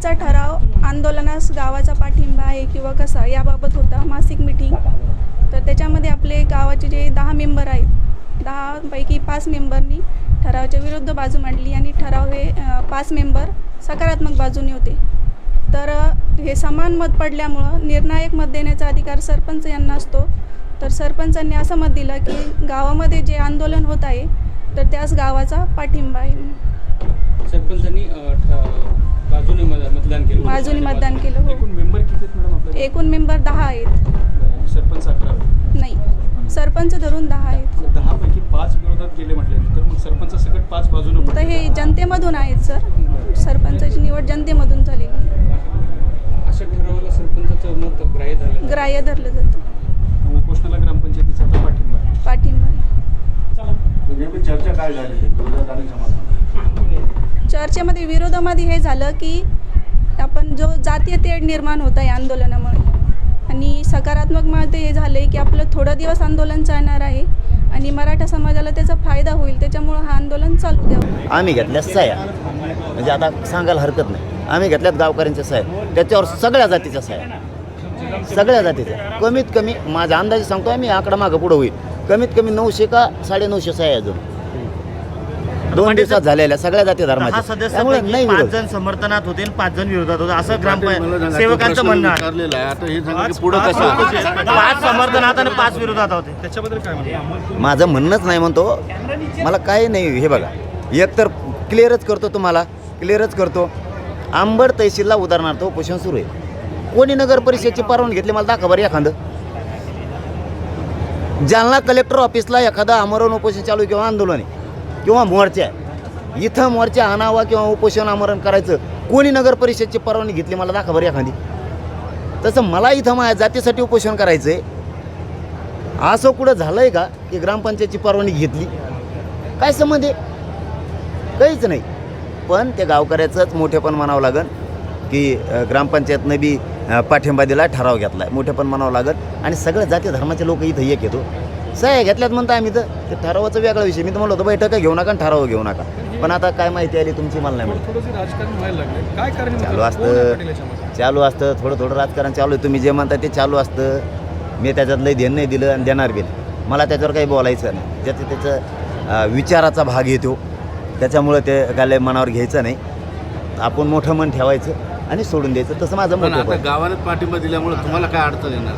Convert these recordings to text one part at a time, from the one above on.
आजचा ठराव आंदोलनास गावाचा पाठिंबा आहे किंवा कसा याबाबत होता मासिक मिटिंग तर त्याच्यामध्ये आपले गावाचे जे दहा मेंबर आहेत दहापैकी पाच मेंबरनी ठरावाच्या विरुद्ध बाजू मांडली आणि ठराव हे पाच मेंबर सकारात्मक बाजूने होते. तर हे समान मत पडल्यामुळं निर्णायक मत देण्याचा अधिकार सरपंच यांना असतो. तर सरपंचांनी असं मत दिलं की गावामध्ये जे आंदोलन होत आहे तर त्यास गावाचा पाठिंबा आहे. सरपंचांनी अ, ठ- बाजूने मत- मतदान केलं बाजूने मतदान केलं हो एकूण मेंबर किती आहेत मॅडम आपल्या एकूण मेंबर दहा आहेत. सरपंच अकरा नाही सरपंच धरून दहा आहेत. मग दहा पैकी पाच विरोधात गेले म्हटले तर मग सरपंच सकट पाच बाजूने तर हे जनतेमधून आहेत सर. सरपंचाची निवड जनतेमधून झालेली. अशा ठरावाला सरपंचाचं मत ग्राह्य झालं ग्राह्य धरलं जातं मग उपोषणाला ग्रामपंचायतीचा आता पाठिंबा आहे पाठिंबा आहे. नेहमी चर्चा काय झाली विरोधात आणि समाधान चर्चेमध्ये विरोधामध्ये हे झालं की आपण जो जातीय तेढ निर्माण होत आहे आंदोलनामुळे आणि सकारात्मकमध्ये हे झालं आहे की आपलं थोडं दिवस आंदोलन चालणार आहे आणि मराठा समाजाला त्याचा फायदा होईल त्याच्यामुळं हा आंदोलन चालू द्यावं. आम्ही घेतल्या सह्या. म्हणजे आता सांगायला हरकत नाही. आम्ही घेतल्यात गावकऱ्यांच्या सह्या. त्याच्यावर सगळ्या जातीच्या सह्या. सगळ्या जातीच्या. कमीत कमी माझा अंदाजे सांगतो आम्ही आकडा मागं पुढं होईल. कमीत कमी नऊशे का साडेनऊशे सह्या आहे अजून. दोन दिवसात झालेल्या सगळ्या जाती दहा धर्माच्या. त्यामुळे नाही पाच विरोध. जण समर्थनात होते आणि पाच जण विरोधात होते. असं तो सेवकांचं म्हणणं आहे. विचारलेला आहे. आता हे सांगा की पाच- पुढं कसं पाच समर्थनात आणि पाच विरोधात होते. त्याच्याबद्दल काय म्हणतो? माझं म्हणणंच नाही म्हणतो. मला काही नाही. हे बघा. एक तर क्लिअरच करतो तुम्हाला. क्लिअरच करतो. आंबड तहसीलला उदाहरणार्थ उपोषण सुरू आहे. कोणी नगर परिषदची परवानगी घेतली मला दाखवा बरं एखादं. जालना कलेक्टर ऑफिसला एखादं आमरण उपोषण चालू आहे किंवा आंदोलन आहे. किंवा मोर्चा इथं मोर्चा आणावा किंवा उपोषण आमरण करायचं कोणी नगर परिषदची परवानगी घेतली मला दाखवा बरं एखादी. तसं मला इथं माझ्या जातीसाठी उपोषण करायचं आहे असं कुठं झालं आहे का की ग्रामपंचायतची परवानगी घेतली? काय संबंध आहे? काहीच नाही. पण त्या गावकऱ्याचंच मोठेपण म्हणावं लागेल की ग्रामपंचायतनं बी पाठिंबा दिला ठराव घेतला आहे मोठेपण म्हणावं लागेल. आणि सगळ्या जाती धर्माचे लोक इथं एक येतो. सह्या घेतल्यात म्हणता आम्ही तर. ते ठरावाचा वेगळा विषय. मी तर म्हणलं होतं बैठका घेऊ नका आणि ठराव घेऊ नका. पण आता काय माहिती आली तुमची मला नाही माहिती. थोडंसं राजकारण व्हायला लागले काय कारण चालू असतं? चालू असतं. थोडं थोडं राजकारण चालू आहे. तुम्ही जे म्हणता ते चालू असतं. मी त्याच्यात लई ध्यान नाही दिलं आणि देणार बी नाही. मला त्याच्यावर काही बोलायचं नाही. ज्याचं त्याचं विचाराचा भाग येतो. त्याच्यामुळं ते काय मनावर घ्यायचं नाही. आपण मोठं मन ठेवायचं आणि सोडून द्यायचं. तसं माझं पण गावाने पाठिंबा दिल्यामुळे तुम्हाला काय अडचण येणार?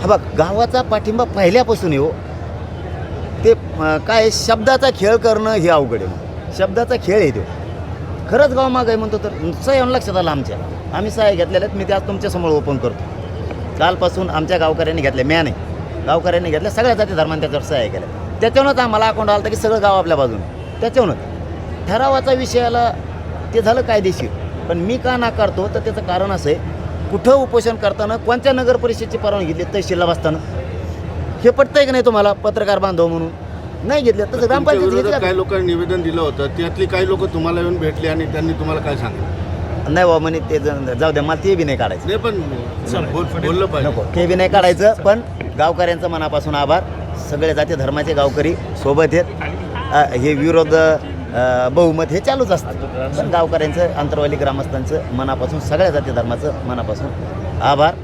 हा बघ गावाचा पाठिंबा पहिल्यापासून येऊ हो. ते काय शब्दाचा खेळ करणं हे अवघड आहे शब्दाचा खेळ आहे तो. खरंच गाव माग आहे म्हणतो तर. सह्या लक्षात आलं आमच्या. आम्ही सह्या घेतलेल्या आहेत. मी ते आज तुमच्यासमोर ओपन करतो. कालपासून आमच्या गावकऱ्यांनी घेतल्या. म्या नाही. गावकऱ्यांनी घेतल्या. सगळ्या जाती धर्माने त्याच्यावर सह्या केल्या. त्याच्यावरूनच आम्हाला अकाउंट आलं तर की सगळं गाव आपल्या बाजूने. त्याच्यावरूनच. ठरावाचा विषयाला ते झालं कायदेशीर. पण मी का नाकारतो? तर त्याचं कारण असं आहे कुठं उपोषण करताना कोणत्या नगर परिषदेची परवानगी घेतली तहसीलला बसताना? हे पटतंय की नाही तुम्हाला पत्रकार बांधव म्हणून? नाही घेतलं तसं ग्रामपंचायत विरोधात घेतली काही लोकांनी निवेदन दिलं होतं त्यातली काही लोक तुम्हाला येऊन भेटले आणि त्यांनी तुम्हाला काय सांगितलं? नाही बाबा म्हणे ते जाऊ द्या मला ते बी नाही काढायचं. नाही पण बोल- बोललं पाहिजे. नको ते बी नाही काढायचं पण गावकऱ्यांचं मनापासून आभार. सगळे जाती धर्माचे गावकरी सोबत आहेत. हे विरोध बहुमत हे चालूच असतं. पण गावकऱ्यांचं अंतरवाली ग्रामस्थांचं मनापासून सगळ्या जाती धर्माचं मनापासून आभार.